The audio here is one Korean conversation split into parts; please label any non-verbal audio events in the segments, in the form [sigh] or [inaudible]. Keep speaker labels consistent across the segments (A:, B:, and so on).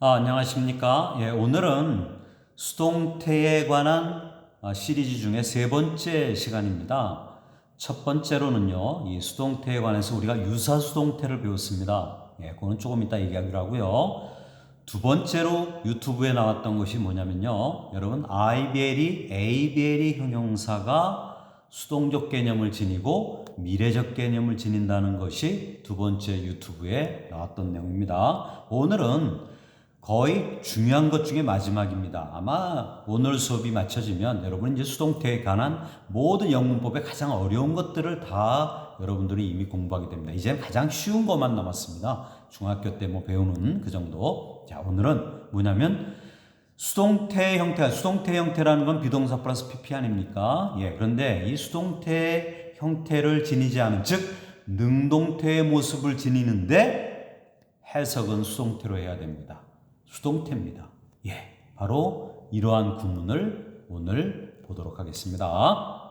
A: 아, 안녕하십니까. 예, 오늘은 수동태에 관한 아, 시리즈 중에 세 번째 시간입니다. 첫 번째로는요, 이 수동태에 관해서 우리가 유사 수동태를 배웠습니다. 예, 그거는 조금 이따 얘기하기로 하고요. 두 번째로 유튜브에 나왔던 것이 뭐냐면요. 여러분, IBL이, ABL이 형용사가 수동적 개념을 지니고 미래적 개념을 지닌다는 것이 두 번째 유튜브에 나왔던 내용입니다. 오늘은 거의 중요한 것 중에 마지막입니다. 아마 오늘 수업이 마쳐지면 여러분 이제 수동태에 관한 모든 영문법의 가장 어려운 것들을 다 여러분들이 이미 공부하게 됩니다. 이제 가장 쉬운 것만 남았습니다. 중학교 때 뭐 배우는 그 정도. 자, 오늘은 뭐냐면 수동태 형태, 수동태 형태라는 건 비동사 플러스 PP 아닙니까? 예, 그런데 이 수동태 형태를 지니지 않은, 즉, 능동태의 모습을 지니는데 해석은 수동태로 해야 됩니다. 수동태입니다. 예, 바로 이러한 구문을 오늘 보도록 하겠습니다.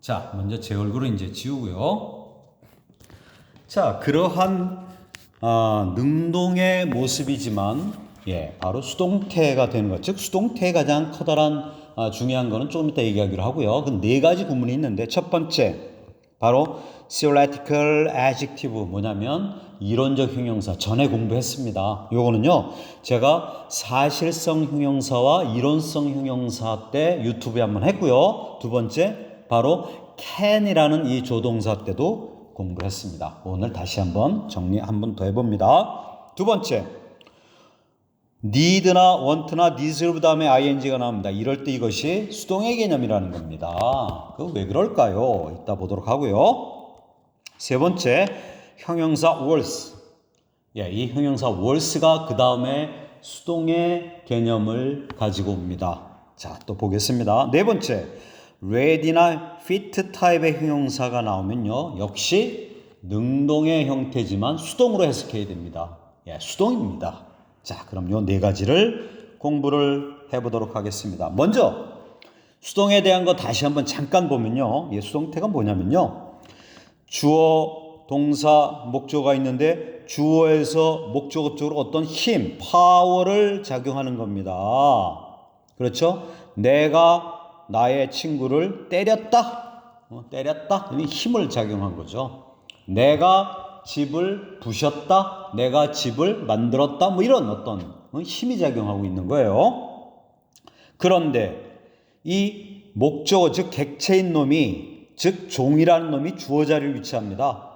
A: 자, 먼저 제 얼굴을 이제 지우고요. 자, 그러한 아, 능동의 모습이지만 예, 바로 수동태가 되는 것. 즉 수동태의 가장 커다란 아, 중요한 거는 조금 이따 얘기하기로 하고요. 그 네 가지 구문이 있는데 첫 번째 바로 theoretical adjective 뭐냐면 이론적 형용사 전에 공부했습니다. 요거는요. 제가 사실성 형용사와 이론성 형용사 때 유튜브에 한번 했고요. 두 번째 바로 can이라는 이 조동사 때도 공부를 했습니다. 오늘 다시 한번 정리 한번 더 해봅니다. 두 번째 need나 want나 deserve 다음에 ing가 나옵니다. 이럴 때 이것이 수동의 개념이라는 겁니다. 그 왜 그럴까요? 이따 보도록 하고요. 세 번째 형용사 worth. 예, 이 형용사 worth가 그 다음에 수동의 개념을 가지고 옵니다. 자, 또 보겠습니다. 네 번째 ready나 fit 타입의 형용사가 나오면요. 역시 능동의 형태지만 수동으로 해석해야 됩니다. 예, 수동입니다. 자, 그럼 요 네 가지를 공부를 해보도록 하겠습니다. 먼저 수동에 대한 거 다시 한번 잠깐 보면요. 예, 수동태가 뭐냐면요. 주어, 동사, 목조가 있는데 주어에서 목적어 쪽으로 어떤 힘, 파워를 작용하는 겁니다. 그렇죠? 내가 나의 친구를 때렸다. 어, 때렸다. 이 힘을 작용한 거죠. 내가 집을 부셨다. 내가 집을 만들었다. 뭐 이런 어떤 어, 힘이 작용하고 있는 거예요. 그런데 이 목적어 즉 객체인 놈이 즉 종이라는 놈이 주어 자리를 위치합니다.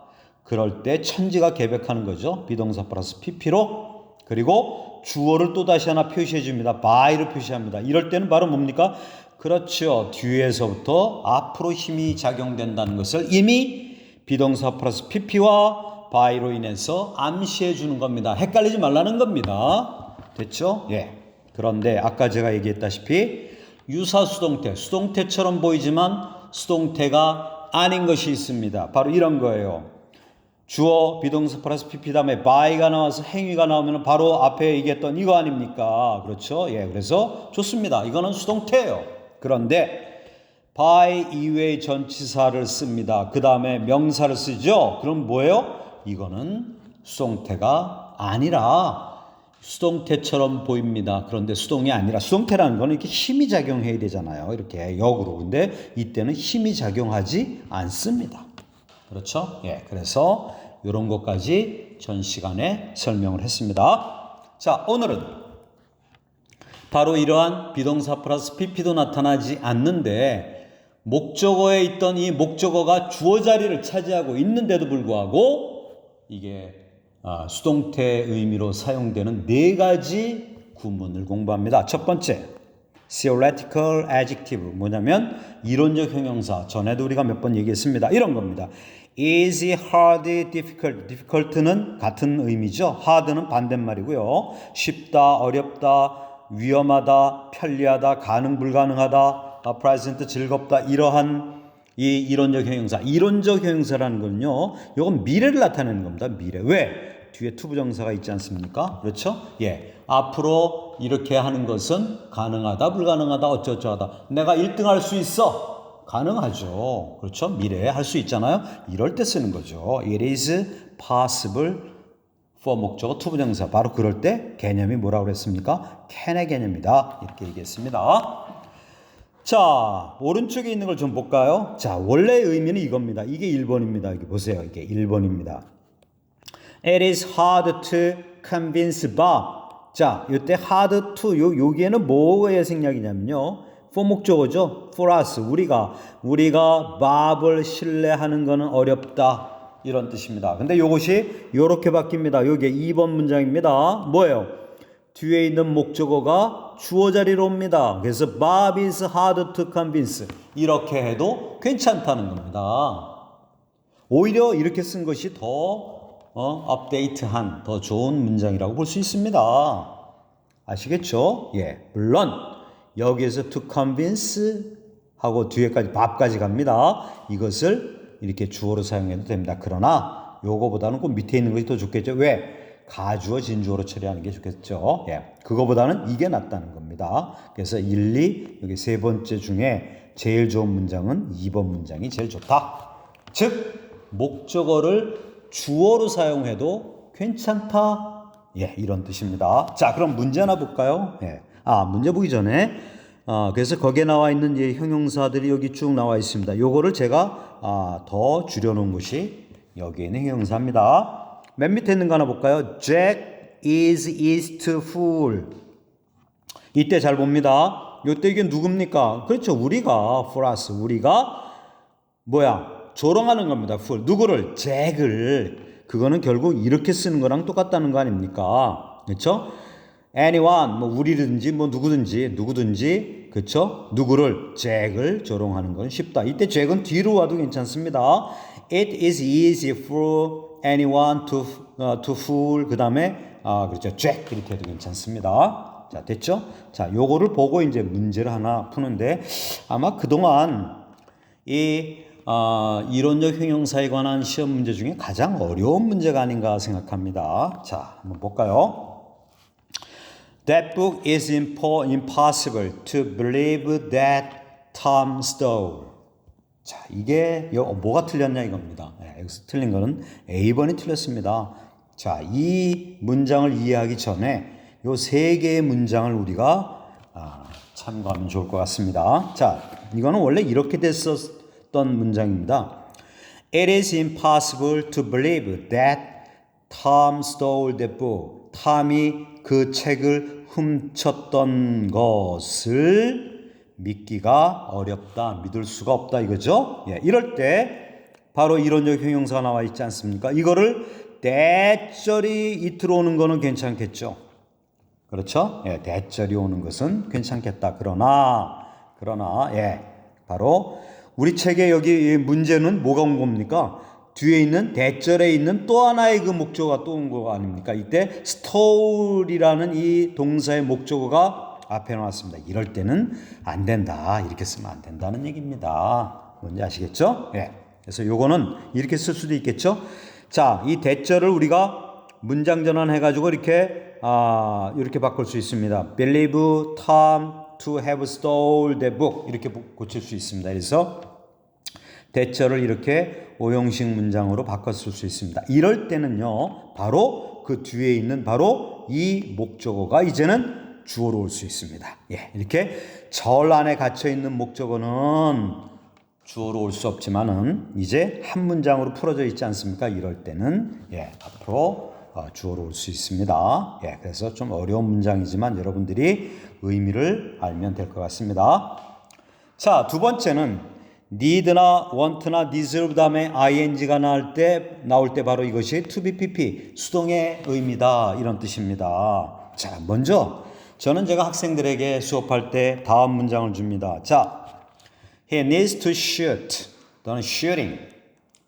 A: 그럴 때 천지가 개백하는 거죠. 비동사 플러스 pp로 그리고 주어를 또 다시 하나 표시해 줍니다. by로 표시합니다. 이럴 때는 바로 뭡니까? 그렇죠. 뒤에서부터 앞으로 힘이 작용된다는 것을 이미 비동사 플러스 pp와 by로 인해서 암시해 주는 겁니다. 헷갈리지 말라는 겁니다. 됐죠? 예. 그런데 아까 제가 얘기했다시피 유사 수동태, 수동태처럼 보이지만 수동태가 아닌 것이 있습니다. 바로 이런 거예요. 주어 비동사 플러스 pp 다음에 by가 나와서 행위가 나오면 바로 앞에 얘기했던 이거 아닙니까? 그렇죠? 예, 그래서 좋습니다. 이거는 수동태예요. 그런데 by 이외의 전치사를 씁니다. 그 다음에 명사를 쓰죠. 그럼 뭐예요? 이거는 수동태가 아니라 수동태처럼 보입니다. 그런데 수동이 아니라 수동태라는 거는 이렇게 힘이 작용해야 되잖아요. 이렇게 역으로. 근데 이때는 힘이 작용하지 않습니다. 그렇죠? 예. 그래서 이런 것까지 전 시간에 설명을 했습니다. 자, 오늘은 바로 이러한 비동사 플러스 pp도 나타나지 않는데 목적어에 있던 이 목적어가 주어 자리를 차지하고 있는데도 불구하고 이게 아, 수동태 의미로 사용되는 네 가지 구문을 공부합니다. 첫 번째, theoretical adjective 뭐냐면 이론적 형용사. 전에도 우리가 몇 번 얘기했습니다. 이런 겁니다. easy, hard, difficult. difficult는 같은 의미죠. hard는 반대말이고요. 쉽다, 어렵다, 위험하다, 편리하다, 가능 불가능하다, present 즐겁다 이러한 이 이론적 형용사, 이론적 형용사라는 거는요, 이건 미래를 나타내는 겁니다. 미래. 왜? 뒤에 투부정사가 있지 않습니까? 그렇죠? 예. 앞으로 이렇게 하는 것은 가능하다, 불가능하다, 어쩌저하다. 내가 1등 할 수 있어. 가능하죠. 그렇죠? 미래에 할 수 있잖아요. 이럴 때 쓰는 거죠. It is possible for 목적어 투부정사 바로 그럴 때 개념이 뭐라고 그랬습니까? can의 개념이다 이렇게 얘기했습니다. 자 오른쪽에 있는 걸 좀 볼까요? 자 원래 의미는 이겁니다. 이게 1번입니다. 이게 보세요. 이게 1번입니다. It is hard to convince Bob. 자, 이때 hard to 요 여기에는 뭐의 생략이냐면요. for 목적어죠. for us 우리가 우리가 Bob을 신뢰하는 것은 어렵다. 이런 뜻입니다. 근데 이것이 이렇게 바뀝니다. 요게 2번 문장입니다. 뭐예요? 뒤에 있는 목적어가 주어 자리로 옵니다. 그래서 Bob is hard to convince. 이렇게 해도 괜찮다는 겁니다. 오히려 이렇게 쓴 것이 더 어, 업데이트한 더 좋은 문장이라고 볼 수 있습니다. 아시겠죠? 예, 물론 여기에서 to convince 하고 뒤에까지 밥까지 갑니다. 이것을 이렇게 주어로 사용해도 됩니다. 그러나 요거보다는 꼭 밑에 있는 것이 더 좋겠죠. 왜? 가주어 진주어로 처리하는 게 좋겠죠. 예. 그거보다는 이게 낫다는 겁니다. 그래서 1, 2 여기 세 번째 중에 제일 좋은 문장은 2번 문장이 제일 좋다. 즉 목적어를 주어로 사용해도 괜찮다. 예, 이런 뜻입니다. 자, 그럼 문제 하나 볼까요? 예. 아, 문제 보기 전에 아, 그래서 거기에 나와 있는 이 형용사들이 여기 쭉 나와 있습니다. 요거를 제가 아, 더 줄여 놓은 것이 여기에 있는 형용사입니다. 맨 밑에 있는 거 하나 볼까요? Jack is east fool. 이때 잘 봅니다. 요때 이게 누굽니까? 그렇죠. 우리가 for us. 우리가 뭐야? 조롱하는 겁니다. fool. 누구를? 잭을. 그거는 결국 이렇게 쓰는 거랑 똑같다는 거 아닙니까? 그렇죠? anyone 뭐 우리든지 뭐 누구든지 누구든지 그렇죠? 누구를 잭을 조롱하는 건 쉽다. 이때 잭은 뒤로 와도 괜찮습니다. It is easy for anyone to 어, to fool 그 다음에 아 그렇죠. 잭 이렇게 해도 괜찮습니다. 자, 됐죠? 자, 요거를 보고 이제 문제를 하나 푸는데 아마 그동안 이 어, 이론적 형용사에 관한 시험 문제 중에 가장 어려운 문제가 아닌가 생각합니다. 자, 한번 볼까요? That book is impo- impossible to believe that Tom stole. 자, 이게 요- 뭐가 틀렸냐 이겁니다. 네, 여기서 틀린 거는 A번이 틀렸습니다. 자, 이 문장을 이해하기 전에 요 세 개의 문장을 우리가 아, 참고하면 좋을 것 같습니다. 자, 이거는 원래 이렇게 됐었던 문장입니다. It is impossible to believe that Tom stole the book. 탐이 그 책을 훔쳤던 것을 믿기가 어렵다. 믿을 수가 없다 이거죠? 예, 이럴 때 바로 이론적 형용사가 나와 있지 않습니까? 이거를 대절이 이틀 오는 거는 괜찮겠죠. 그렇죠? 예, 대절이 오는 것은 괜찮겠다. 그러나 그러나 예, 바로 우리 책에 여기 이 문제는 뭐가 온 겁니까? 뒤에 있는 대절에 있는 또 하나의 그 목적어가 또 온 거 아닙니까? 이때 store이라는 이 동사의 목적어가 앞에 나왔습니다. 이럴 때는 안 된다. 이렇게 쓰면 안 된다는 얘기입니다. 뭔지 아시겠죠? 예. 그래서 요거는 이렇게 쓸 수도 있겠죠? 자, 이 대절을 우리가 문장 전환해 가지고 이렇게 아, 이렇게 바꿀 수 있습니다. believe Tom to have stole the book 이렇게 고칠 수 있습니다. 그래서 대절을 이렇게 오형식 문장으로 쓸수 있습니다. 이럴 때는요, 바로 그 뒤에 있는 바로 이 목적어가 이제는 주어로 올 수 있습니다. 예, 이렇게 절 안에 갇혀 있는 목적어는 주어로 올 수 없지만은 이제 한 문장으로 풀어져 있지 않습니까? 이럴 때는 예, 앞으로 어, 주어로 올 수 있습니다. 예, 그래서 좀 어려운 문장이지만 여러분들이 의미를 알면 될 것 같습니다. 자, 두 번째는 need나 want나 deserve 다음에 ing가 나올 때 나올 때 바로 이것이 to be pp 수동의 의미다 이런 뜻입니다. 자, 먼저 저는 제가 학생들에게 수업할 때 다음 문장을 줍니다. 자, he needs to shoot 또는 shooting.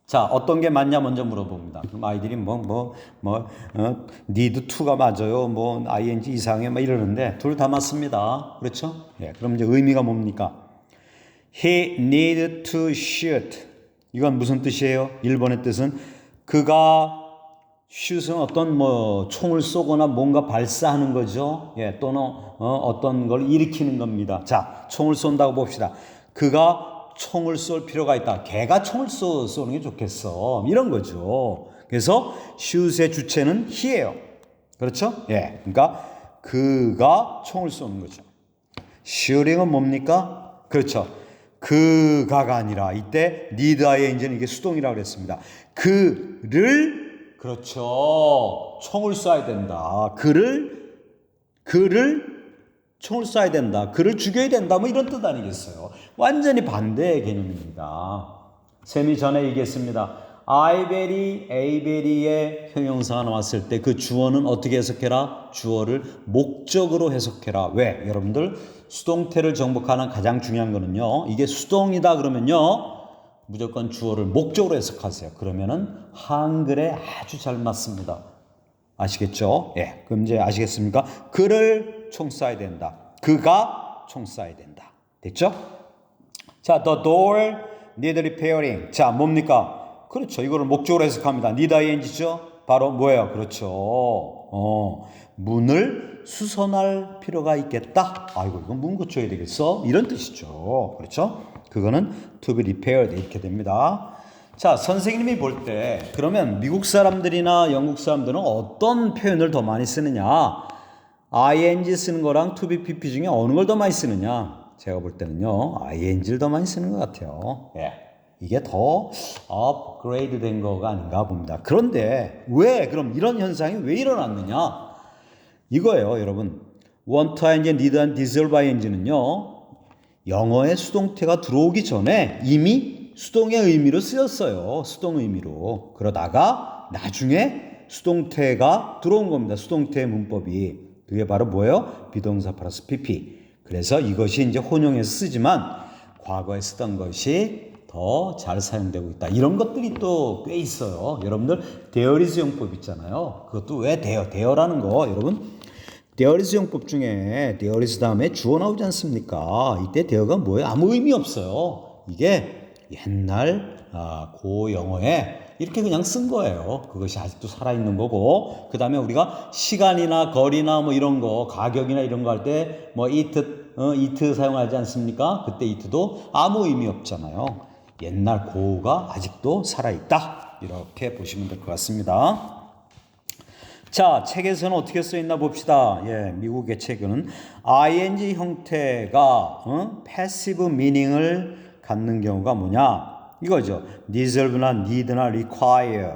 A: 자, 어떤 게 맞냐 먼저 물어봅니다. 그럼 아이들이 뭐, 뭐, 뭐, 어, need to가 맞아요. 뭐, ing 이상해. 막 이러는데, 둘 다 맞습니다. 그렇죠? 예, 그럼 이제 의미가 뭡니까? He need to shoot. 이건 무슨 뜻이에요? 1번의 뜻은 그가 슛은 어떤 뭐 총을 쏘거나 뭔가 발사하는 거죠. 예, 또는 어, 떤걸 일으키는 겁니다. 자, 총을 쏜다고 봅시다. 그가 총을 쏠 필요가 있다. 걔가 총을 쏘, 쏘는 게 좋겠어. 이런 거죠. 그래서 shoot의 주체는 he예요. 그렇죠? 예. 그러니까 그가 총을 쏘는 거죠. shooting은 뭡니까? 그렇죠. 그가가 아니라 이때 need ing는 이게 수동이라고 그랬습니다. 그를 그렇죠. 총을 쏴야 된다. 그를 그를 총을 쏴야 된다. 그를 죽여야 된다. 뭐 이런 뜻 아니겠어요. 완전히 반대의 개념입니다. 쌤이 전에 얘기했습니다. 아이베리, 에이베리의 형용사가 나왔을 때 그 주어는 어떻게 해석해라? 주어를 목적으로 해석해라. 왜? 여러분들 수동태를 정복하는 가장 중요한 거는요. 이게 수동이다 그러면요. 무조건 주어를 목적으로 해석하세요. 그러면은 한글에 아주 잘 맞습니다. 아시겠죠? 예. 그럼 이제 아시겠습니까? 그를 총 쏴야 된다. 그가 총 쏴야 된다. 됐죠? 자, the door need repairing. 자, 뭡니까? 그렇죠. 이거를 목적으로 해석합니다. need ing죠? 바로 뭐예요? 그렇죠. 어, 문을 수선할 필요가 있겠다. 아이고, 이건 문 고쳐야 되겠어? 이런 뜻이죠. 그렇죠? 그거는 to be repaired 이렇게 됩니다. 자, 선생님이 볼 때 그러면 미국 사람들이나 영국 사람들은 어떤 표현을 더 많이 쓰느냐? ing 쓰는 거랑 to be pp 중에 어느 걸 더 많이 쓰느냐? 제가 볼 때는요, ing를 더 많이 쓰는 것 같아요. 예. 이게 더 업그레이드 된 거가 아닌가 봅니다. 그런데 왜 그럼 이런 현상이 왜 일어났느냐? 이거예요, 여러분. to ing, need and deserve ing는요. 영어의 수동태가 들어오기 전에 이미 수동의 의미로 쓰였어요. 수동 의미로. 그러다가 나중에 수동태가 들어온 겁니다. 수동태의 문법이. 그게 바로 뭐예요? 비동사 플러스 pp. 그래서 이것이 이제 혼용해서 쓰지만 과거에 쓰던 것이 더 잘 사용되고 있다. 이런 것들이 또 꽤 있어요. 여러분들 데어리즈 용법 있잖아요. 그것도 왜 데어, 데어라는 거 여러분 데어리즈 용법 중에 데어리즈 다음에 주어 나오지 않습니까? 이때 데어가 뭐예요? 아무 의미 없어요. 이게 옛날 아, 고 영어에 이렇게 그냥 쓴 거예요. 그것이 아직도 살아있는 거고 그 다음에 우리가 시간이나 거리나 뭐 이런 거 가격이나 이런 거 할 때 뭐 이트 어, 이트 사용하지 않습니까? 그때 이트도 아무 의미 없잖아요. 옛날 고가 아직도 살아있다. 이렇게 보시면 될 것 같습니다. 자, 책에서는 어떻게 써 있나 봅시다. 예, 미국의 책은 ing 형태가 어? 패시브 미닝을 갖는 경우가 뭐냐? 이거죠. deserve나 need나 require.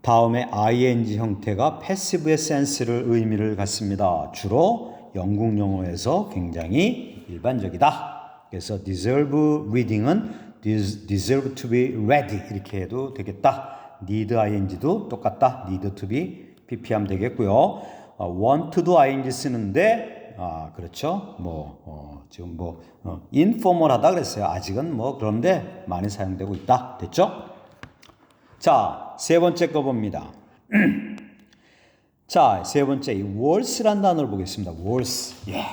A: 다음에 ing 형태가 패시브의 센스를 의미를 갖습니다. 주로 영국 영어에서 굉장히 일반적이다. 그래서 deserve reading은 des- deserve to be ready 이렇게 해도 되겠다. Need ing도 똑같다. need to be pp 하면 되겠고요. 어, want to도 ing 쓰는데 아 그렇죠. 뭐 어, 지금 뭐 어, informal하다 그랬어요. 아직은 뭐 그런데 많이 사용되고 있다. 됐죠? 자, 세 번째 거 봅니다. [clears throat] 자, 세 번째 이 월스란 단어를 보겠습니다. 월스. 예.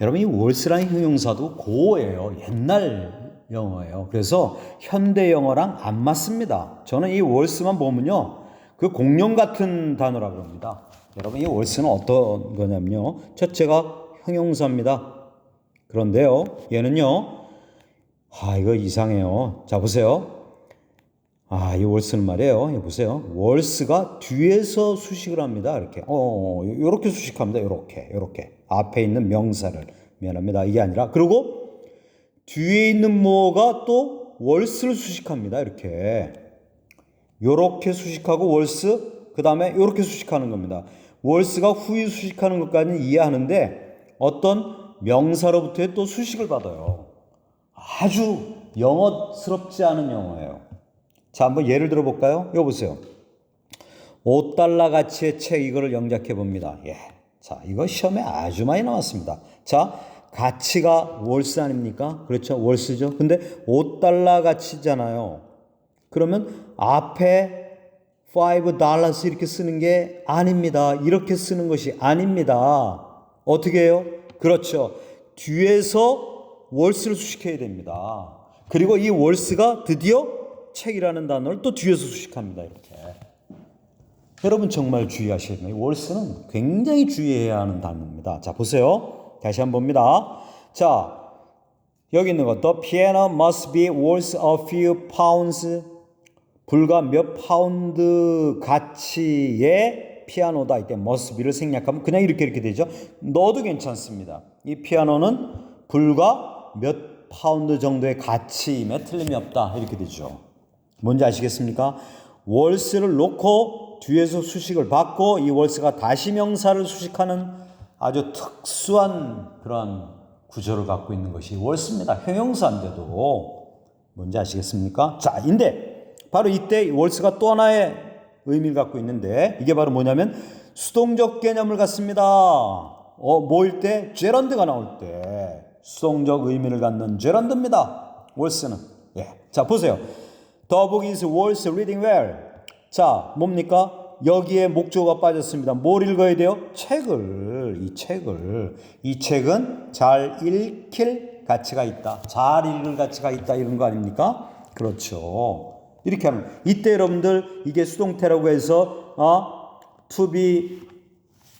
A: 여러분 이 월스라는 형용사도 고어예요. 옛날 영어예요. 그래서 현대 영어랑 안 맞습니다. 저는 이 월스만 보면요. 그 공룡 같은 단어라고 합니다. 여러분 이 월스는 어떤 거냐면요. 첫째가 형용사입니다. 그런데요. 얘는요. 아, 이거 이상해요. 자, 보세요. 아, 이 월스는 말이에요. 이 보세요. 월스가 뒤에서 수식을 합니다. 이렇게. 어, 요렇게 수식합니다. 요렇게. 요렇게. 앞에 있는 명사를. 미안합니다. 이게 아니라. 그리고 뒤에 있는 뭐가 또 월스를 수식합니다. 이렇게. 요렇게 수식하고 월스, 그 다음에 요렇게 수식하는 겁니다. 월스가 후유 수식하는 것까지는 이해하는데 어떤 명사로부터의 또 수식을 받아요. 아주 영어스럽지 않은 영어예요. 자, 한번 예를 들어 볼까요? 이거 보세요. 5달러 가치의 책 이거를 영작해 봅니다. 예. 자, 이거 시험에 아주 많이 나왔습니다. 자, 가치가 월스 아닙니까? 그렇죠. 월스죠. 근데 5달러 가치잖아요. 그러면 앞에 5 dollars 이렇게 쓰는 게 아닙니다. 이렇게 쓰는 것이 아닙니다. 어떻게 해요? 그렇죠. 뒤에서 월스를 수식해야 됩니다. 그리고 이 월스가 드디어 책이라는 단어를 또 뒤에서 수식합니다. 이렇게. 여러분 정말 주의하셔야 됩니다. 이 월스는 굉장히 주의해야 하는 단어입니다. 자, 보세요. 다시 한번 봅니다. 자, 여기 있는 것. The piano must be worth a few pounds 불과 몇 파운드 가치의 피아노다 이때 must be를 생략하면 그냥 이렇게 이렇게 되죠. 넣어도 괜찮습니다. 이 피아노는 불과 몇 파운드 정도의 가치임에 틀림이 없다 이렇게 되죠. 뭔지 아시겠습니까? 월스를 놓고 뒤에서 수식을 받고 이 월스가 다시 명사를 수식하는 아주 특수한 그런 구조를 갖고 있는 것이 월스입니다. 형용사인데도 뭔지 아시겠습니까? 자, 인데 바로 이때 월스가 또 하나의 의미를 갖고 있는데 이게 바로 뭐냐면 수동적 개념을 갖습니다. 어, 뭐일 때? 제런드가 나올 때 수동적 의미를 갖는 제런드입니다. 월스는. 예. 자, 보세요. The book is worth reading well. 자, 뭡니까? 여기에 목조가 빠졌습니다. 뭘 읽어야 돼요? 책을, 이 책을. 이 책은 잘 읽힐 가치가 있다. 잘 읽을 가치가 있다. 이런 거 아닙니까? 그렇죠. 이렇게 하면. 이때 여러분들, 이게 수동태라고 해서, 어, to be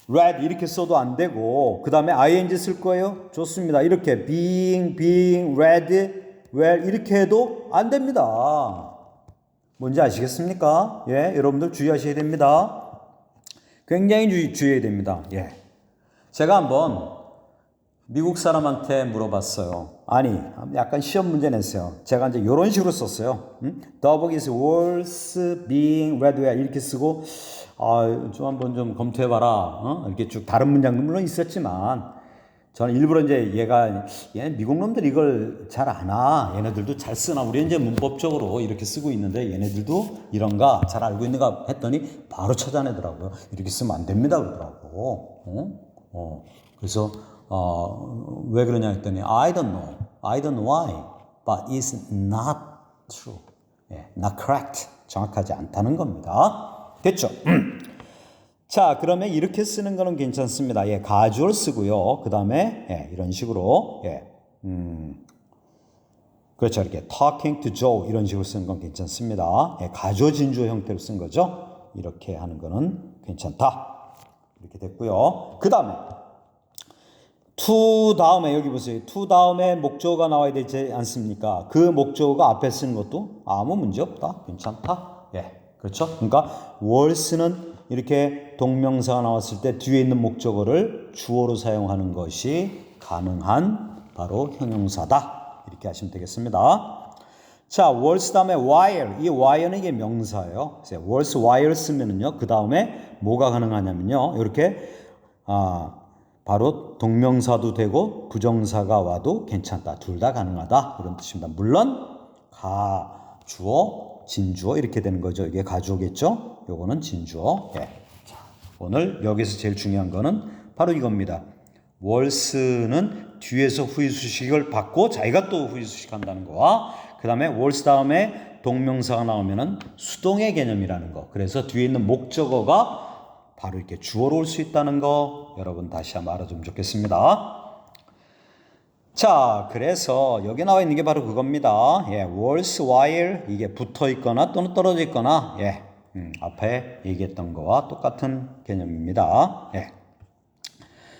A: read 이렇게 써도 안 되고, 그 다음에 ing 쓸 거예요? 좋습니다. 이렇게 being, being read well 이렇게 해도 안 됩니다. 뭔지 아시겠습니까? 예, 여러분들 주의하셔야 됩니다. 굉장히 주의, 주의해야 됩니다. 예. 제가 한번 미국 사람한테 물어봤어요. 아니, 약간 시험 문제 냈어요. 제가 이제 이런 식으로 썼어요. 음? The book is worth being read well 이렇게 쓰고, 아, 좀 한번 좀 검토해봐라. 어? 이렇게 쭉 다른 문장도 물론 있었지만, 저는 일부러 이제 얘가 얘 미국 놈들 이걸 잘 아나? 얘네들도 잘 쓰나? 우리 이제 문법적으로 이렇게 쓰고 있는데 얘네들도 이런가? 잘 알고 있는가? 했더니 바로 찾아내더라고요 이렇게 쓰면 안 됩니다. 그러더라고. 어? 어. 그래서 어, 왜 그러냐 했더니 I don't know. I don't know why but it's not true. 예, not correct. 정확하지 않다는 겁니다. 됐죠? 자, 그러면 이렇게 쓰는 거는 괜찮습니다. 예, 가주얼 쓰고요. 그 다음에, 예, 이런 식으로, 예, 음, 그렇죠. 이렇게 talking to Joe 이런 식으로 쓰는 건 괜찮습니다. 예, 가주어 진주어 형태로 쓴 거죠. 이렇게 하는 거는 괜찮다. 이렇게 됐고요. 그 다음에, to 다음에 여기 보세요. to 다음에 목적어가 나와야 되지 않습니까? 그 목적어가 앞에 쓰는 것도 아무 문제 없다. 괜찮다. 예, 그렇죠. 그러니까 월스는 이렇게 동명사가 나왔을 때 뒤에 있는 목적어를 주어로 사용하는 것이 가능한 바로 형용사다. 이렇게 하시면 되겠습니다. 자, 월스 다음에 while. 이 while는 이게 명사예요. 월스 while 쓰면은요. 그 다음에 뭐가 가능하냐면요. 이렇게 아, 바로 동명사도 되고 부정사가 와도 괜찮다. 둘 다 가능하다. 이런 뜻입니다. 물론 가, 주어, 진주어 이렇게 되는 거죠. 이게 가주어겠죠? 요거는 진주어. 예. 자, 오늘 여기서 제일 중요한 거는 바로 이겁니다. 월스는 뒤에서 후위수식을 받고 자기가 또 후위수식 한다는 거와 그 다음에 월스 다음에 동명사가 나오면은 수동의 개념이라는 거. 그래서 뒤에 있는 목적어가 바로 이렇게 주어로 올 수 있다는 거 여러분 다시 한번 알아주면 좋겠습니다. 자, 그래서 여기 나와 있는 게 바로 그겁니다. 예, worse while 이게 붙어 있거나 또는 떨어져 있거나 예, 음, 앞에 얘기했던 거와 똑같은 개념입니다. 예.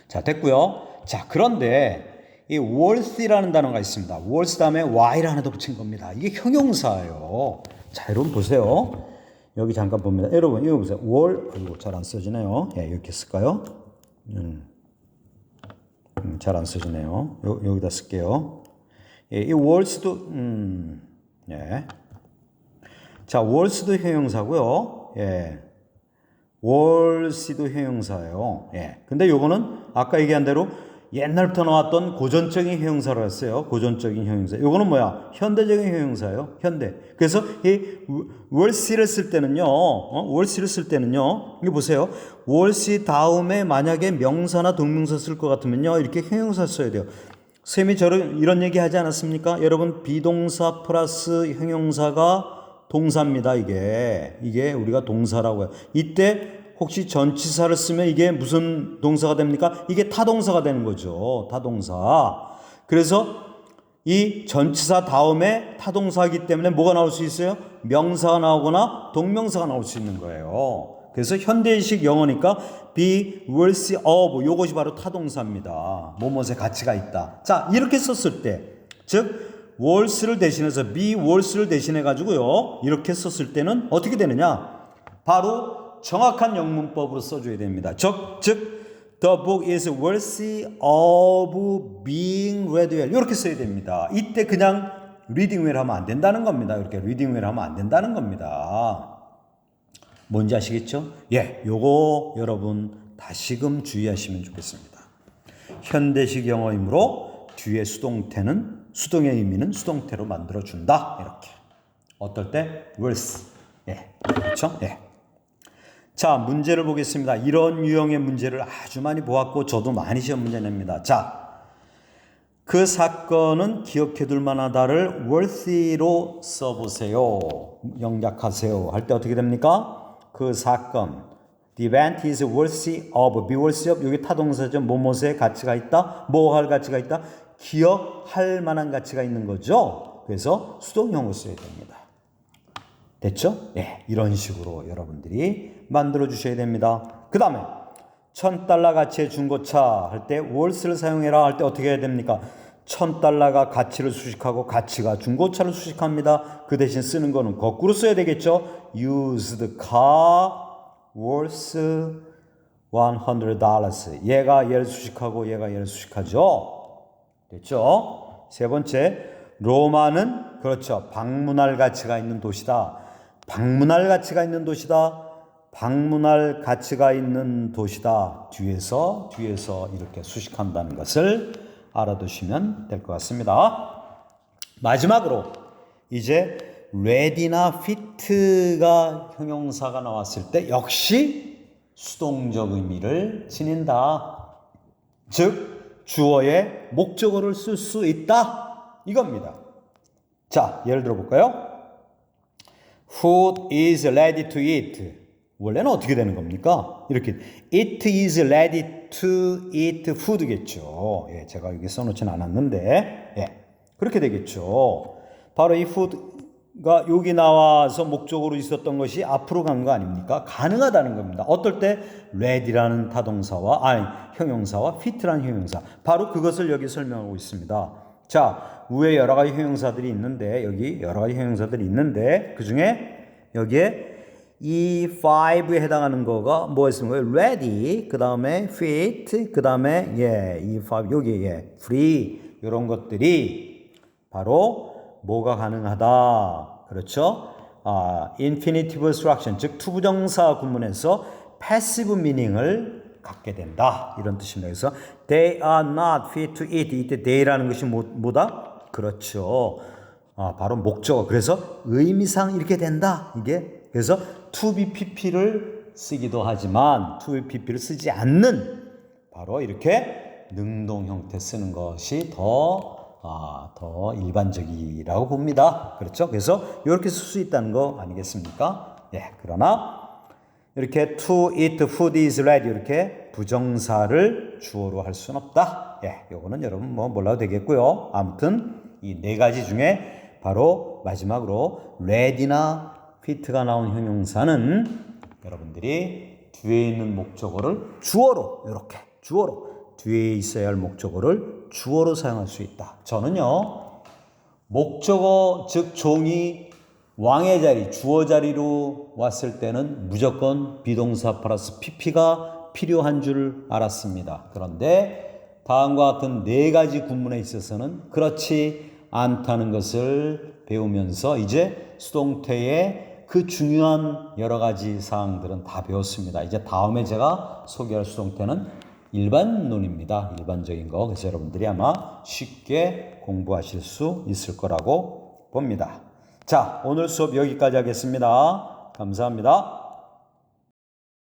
A: 자, 됐고요. 자, 그런데 이 worth이라는 단어가 있습니다. worth 다음에 하나 더 붙인 겁니다. 이게 형용사예요. 자, 여러분 보세요. 여기 잠깐 봅니다. 여러분 이거 보세요. 월 아이고 잘 안 써지네요. 예, 이렇게 쓸까요? 음. 음, 잘안 써지네요. 요, 여기다 쓸게요. 예, 이 월스도 음, 예. 자, 월스도 형용사고요. 예. 월스도 형용사예요. 예. 근데 요거는 아까 얘기한 대로 옛날부터 나왔던 고전적인 형용사로 했어요. 고전적인 형용사. 요거는 뭐야? 현대적인 형용사예요. 현대. 그래서 이 월시를 쓸 때는요. 어? 월시를 쓸 때는요. 이거 보세요. 월시 다음에 만약에 명사나 동명사 쓸 것 같으면요. 이렇게 형용사 써야 돼요. 쌤이 저를 이런 얘기 하지 않았습니까? 여러분 비동사 플러스 형용사가 동사입니다. 이게 이게 우리가 동사라고 해요. 이때 혹시 전치사를 쓰면 이게 무슨 동사가 됩니까? 이게 타동사가 되는 거죠. 타동사. 그래서 이 전치사 다음에 타동사이기 때문에 뭐가 나올 수 있어요? 명사가 나오거나 동명사가 나올 수 있는 거예요. 그래서 현대식 영어니까 be worthy of 요것이 바로 타동사입니다. 뭐뭇의 가치가 있다. 자, 이렇게 썼을 때, 즉 월스를 대신해서 be 월스를 대신해 가지고요. 이렇게 썼을 때는 어떻게 되느냐? 바로 정확한 영문법으로 써줘야 됩니다. 즉, 즉 The book is worthy of being read well. 이렇게 써야 됩니다. 이때 그냥 reading well 하면 안 된다는 겁니다. 이렇게 reading well 하면 안 된다는 겁니다. 뭔지 아시겠죠? 예, 요거 여러분 다시금 주의하시면 좋겠습니다. 현대식 영어이므로 뒤에 수동태는 수동의 의미는 수동태로 만들어 준다. 이렇게. 어떨 때 worse. 예. 그렇죠? 예. 자, 문제를 보겠습니다. 이런 유형의 문제를 아주 많이 보았고 저도 많이 시험 문제 냅니다. 자, 그 사건은 기억해 둘 만하다를 worthy로 써보세요. 영작하세요. 할 때 어떻게 됩니까? 그 사건. The event is worthy of, be worthy of. 여기 타동사죠. 뭐뭐의 가치가 있다. 뭐 할 가치가 있다. 기억할 만한 가치가 있는 거죠. 그래서 수동형을 써야 됩니다. 됐죠? 예, 이런 식으로 여러분들이 만들어 주셔야 됩니다. 그 다음에 천 달러 가치의 중고차 할 때 월스를 사용해라 할 때 어떻게 해야 됩니까? 천 달러가 가치를 수식하고 가치가 중고차를 수식합니다. 그 대신 쓰는 거는 거꾸로 써야 되겠죠? Used car worth 100 dollars. 얘가 얘를 수식하고 얘가 얘를 수식하죠. 됐죠? 세 번째, 로마는 그렇죠. 방문할 가치가 있는 도시다. 방문할 가치가 있는 도시다. 방문할 가치가 있는 도시다. 뒤에서 뒤에서 이렇게 수식한다는 것을 알아두시면 될 것 같습니다. 마지막으로 이제 ready나 fit가 형용사가 나왔을 때 역시 수동적 의미를 지닌다. 즉 주어의 목적어를 쓸 수 있다. 이겁니다. 자, 예를 들어 볼까요? Food is ready to eat. 원래는 어떻게 되는 겁니까? 이렇게 It is ready to eat food겠죠. 예, 제가 여기 써놓진 않았는데, 예, 그렇게 되겠죠. 바로 이 food가 여기 나와서 목적으로 있었던 것이 앞으로 간 거 아닙니까? 가능하다는 겁니다. 어떨 때 ready라는 타동사와 아니 형용사와 fit라는 형용사, 바로 그것을 여기 설명하고 있습니다. 자, 위에 여러 가지 형용사들이 있는데 여기 여러 가지 형용사들이 있는데 그 중에 여기에 이 5에 해당하는 거가 뭐였습니까? ready, 그 다음에 fit, 그 다음에 예, 이 5, 여기 예, free 이런 것들이 바로 뭐가 가능하다. 그렇죠? 아, infinitive struction, 즉 투부정사 구문에서 passive meaning을 갖게 된다. 이런 뜻입니다. 그래서 they are not fit to eat. 이때 they라는 것이 뭐, 뭐다? 그렇죠. 아, 바로 목적어. 그래서 의미상 이렇게 된다. 이게 그래서 to be pp를 쓰기도 하지만 to be pp를 쓰지 않는 바로 이렇게 능동 형태 쓰는 것이 더, 아, 더 일반적이라고 봅니다. 그렇죠? 그래서 이렇게 쓸 수 있다는 거 아니겠습니까? 예, 그러나 이렇게 to eat food is ready 이렇게 부정사를 주어로 할 수는 없다. 예, 요거는 여러분 뭐 몰라도 되겠고요. 아무튼 이 네 가지 중에 바로 마지막으로 ready나 fit가 나온 형용사는 여러분들이 뒤에 있는 목적어를 주어로 이렇게 주어로 뒤에 있어야 할 목적어를 주어로 사용할 수 있다. 저는요 목적어 즉 종이 왕의 자리 주어 자리로 왔을 때는 무조건 비동사 플러스 pp가 필요한 줄 알았습니다. 그런데 다음과 같은 네 가지 구문에 있어서는 그렇지 않다는 것을 배우면서 이제 수동태의 그 중요한 여러 가지 사항들은 다 배웠습니다. 이제 다음에 제가 소개할 수동태는 일반론입니다. 일반적인 거. 그래서 여러분들이 아마 쉽게 공부하실 수 있을 거라고 봅니다. 자, 오늘 수업 여기까지 하겠습니다. 감사합니다.